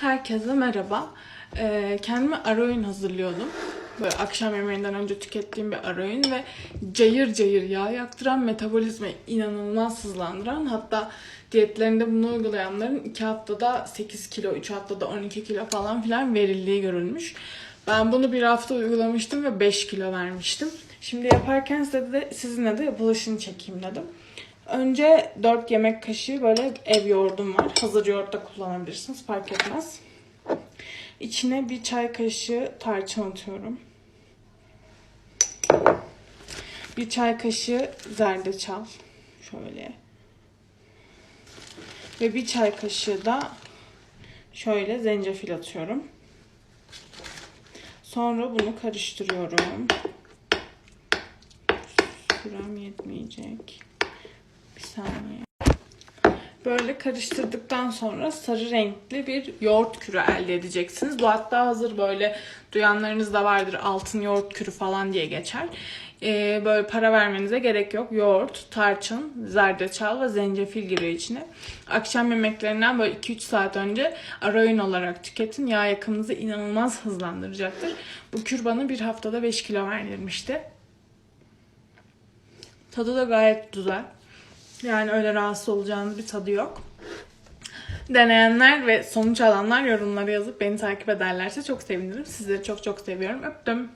Herkese merhaba. Ee, kendime ara öğün hazırlıyordum. Böyle akşam yemeğinden önce tükettiğim bir ara öğün ve cayır cayır yağ yaktıran, metabolizmayı inanılmaz hızlandıran hatta diyetlerinde bunu uygulayanların 2 haftada 8 kilo, 3 haftada 12 kilo falan filan verildiği görülmüş. Ben bunu bir hafta uygulamıştım ve 5 kilo vermiştim. Şimdi yaparken size de, sizinle de yapılışını çekeyim dedim. Önce 4 yemek kaşığı böyle ev yoğurdum var. Hazır yoğurt da kullanabilirsiniz fark etmez. İçine bir çay kaşığı tarçın atıyorum. Bir çay kaşığı zerdeçal. Şöyle. Ve bir çay kaşığı da şöyle zencefil atıyorum. Sonra bunu karıştırıyorum. Sürem yetmeyecek. Bir saniye. Böyle karıştırdıktan sonra sarı renkli bir yoğurt kürü elde edeceksiniz. Bu hatta hazır böyle duyanlarınız da vardır altın yoğurt kürü falan diye geçer. Ee, böyle para vermenize gerek yok. Yoğurt, tarçın, zerdeçal ve zencefil giriyor içine. Akşam yemeklerinden böyle 2-3 saat önce ara öğün olarak tüketin. Yağ yakımınızı inanılmaz hızlandıracaktır. Bu kür bana bir haftada 5 kilo verdirmişti. Tadı da gayet güzel. Yani öyle rahatsız olacağınız bir tadı yok. Deneyenler ve sonuç alanlar yorumlara yazıp beni takip ederlerse çok sevinirim. Sizleri çok çok seviyorum. Öptüm.